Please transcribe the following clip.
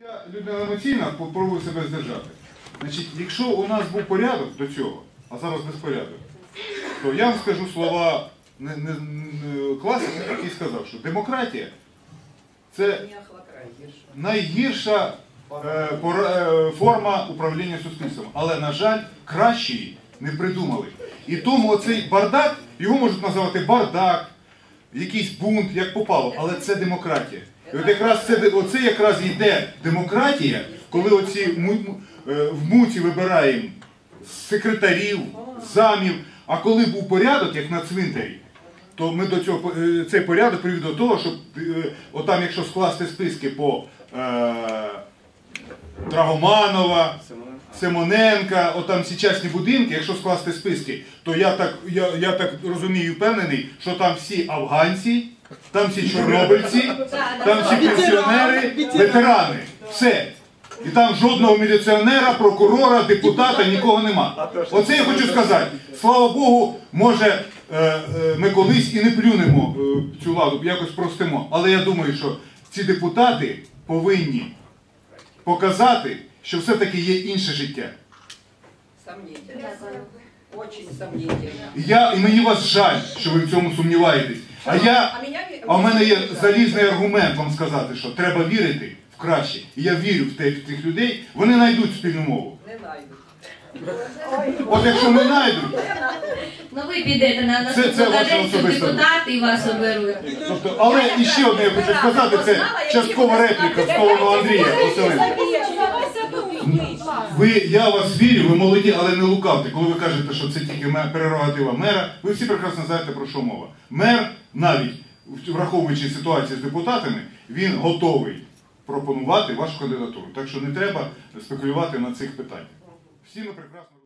Я людина емоційна, попробую себе здержати. Значить, якщо у нас був порядок до цього, а зараз безпорядок, то я вам скажу слова не, не, не, класика, який сказав, що демократія це найгірша е, пора- е, форма управління суспільством. Але, на жаль, кращої не придумали. І тому оцей бардак, його можуть називати бардак, якийсь бунт, як попало, але це демократія. І от якраз це, оце якраз йде демократія, коли оці е, в муті вибираємо секретарів, замів. А коли був порядок, як на цвинтарі, то ми до цього е, цей порядок привів до того, щоб е, отам, якщо скласти списки по е, Драгоманова, Симоненка, отам сучасні будинки, якщо скласти списки, то я так, я, я так розумію, впевнений, що там всі афганці, там всі чорнобильці, там всі пенсіонери, ветерани. Все. І там жодного міліціонера, прокурора, депутата, нікого нема. Оце я хочу сказати. Слава Богу, може, е, е, ми колись і не плюнемо е, цю ладу, якось простимо. Але я думаю, що ці депутати повинні показати, що все-таки є інше життя. Сомнительно. Очень сомнительно. Я, і мені вас жаль, що ви в цьому сумніваєтесь. А я, А в мене є залізний аргумент вам сказати, що треба вірити в краще. І я вірю в тих, в тих людей, вони знайдуть спільну мову. Не найду. От якщо не знайдуть, Ну ви підете на Це- це наступну ваша каденцію, особиста депутати і вас оберуть. тобто, але і ще одне я хочу сказати, це часткова репліка з Андрія Василенка. Ви, я вас вірю, ви молоді, але не лукавте. Коли ви кажете, що це тільки прерогатива мера, ви всі прекрасно знаєте про що мова. Мер, навіть враховуючи ситуацію з депутатами, він готовий пропонувати вашу кандидатуру. Так що не треба спекулювати на цих питаннях. Всі ми прекрасно.